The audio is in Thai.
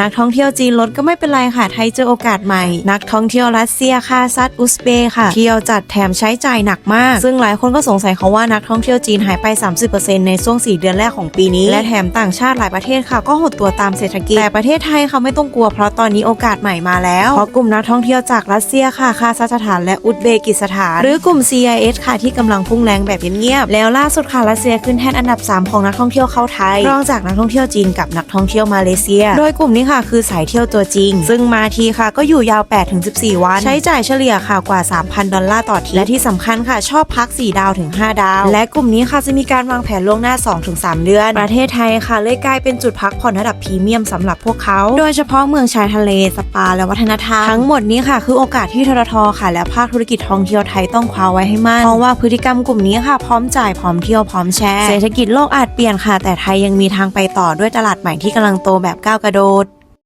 นักท่องเที่ยวจีนลดก็ไม่เป็นไรค่ะ ไทยเจอโอกาสใหม่ นักท่องเที่ยวรัสเซียคาซัดอุซเบค่ะ เที่ยวจัดแถมใช้จ่ายหนักมาก ซึ่งหลายคนก็สงสัยเขาว่านักท่องเที่ยวจีนหายไป 30%ในช่วง 4 เดือนแรกของปีนี้ และแถมต่างชาติหลายประเทศค่ะ ก็หดตัวตามเศรษฐกิจ แต่ประเทศไทยเขาไม่ต้องกลัวเพราะตอนนี้โอกาสใหม่มาแล้ว เพราะกลุ่มนักท่องเที่ยวจากรัสเซียค่ะคาซัคสถานและอุซเบกิสถาน หรือกลุ่ม CIS ค่ะที่กำลังพุ่งแรงแบบเงียบๆแล้วล่าสุดค่ะรัสเซียขึ้นแท่นอันดับ 3 ของนักท่องเที่ยวเข้าไทยรองจากนักท่องเที่ยวจีนกับนักท่องเที่ยวมาเลเซีย โดยกลุ่มนี้ค่ะ คือสายเที่ยวตัวจริง ซึ่งมาทีค่ะก็อยู่ยาว 8-14 วัน ใช้จ่ายเฉลี่ยค่ะกว่า 3,000 ดอลลาร์ต่อทริปและที่สำคัญค่ะชอบพัก 4 ดาวถึง 5 ดาว และกลุ่มนี้ค่ะจะมีการวางแผนล่วงหน้า 2-3 เดือน ประเทศไทยค่ะเลยกลายเป็นจุดพักผ่อนระดับพรีเมียมสำหรับพวกเขา โดยเฉพาะเมืองชายทะเลสปาและวัฒนธรรมทั้งหมดนี้ค่ะ คือโอกาสที่ทรทค่ะ และภาคธุรกิจท่องเที่ยวไทยต้องคว้าไว้ให้มากเพราะว่าพฤติกรรมกลุ่มนี้ค่ะ พร้อมจ่ายพร้อมเที่ยวพร้อมแชร์เศรษฐกิจโลกอาจเปลี่ยนค่ะ แต่ไทยยังมีทางไปต่อด้วยตลาดใหม่ที่กำลังโตแบบก้าวกระโดด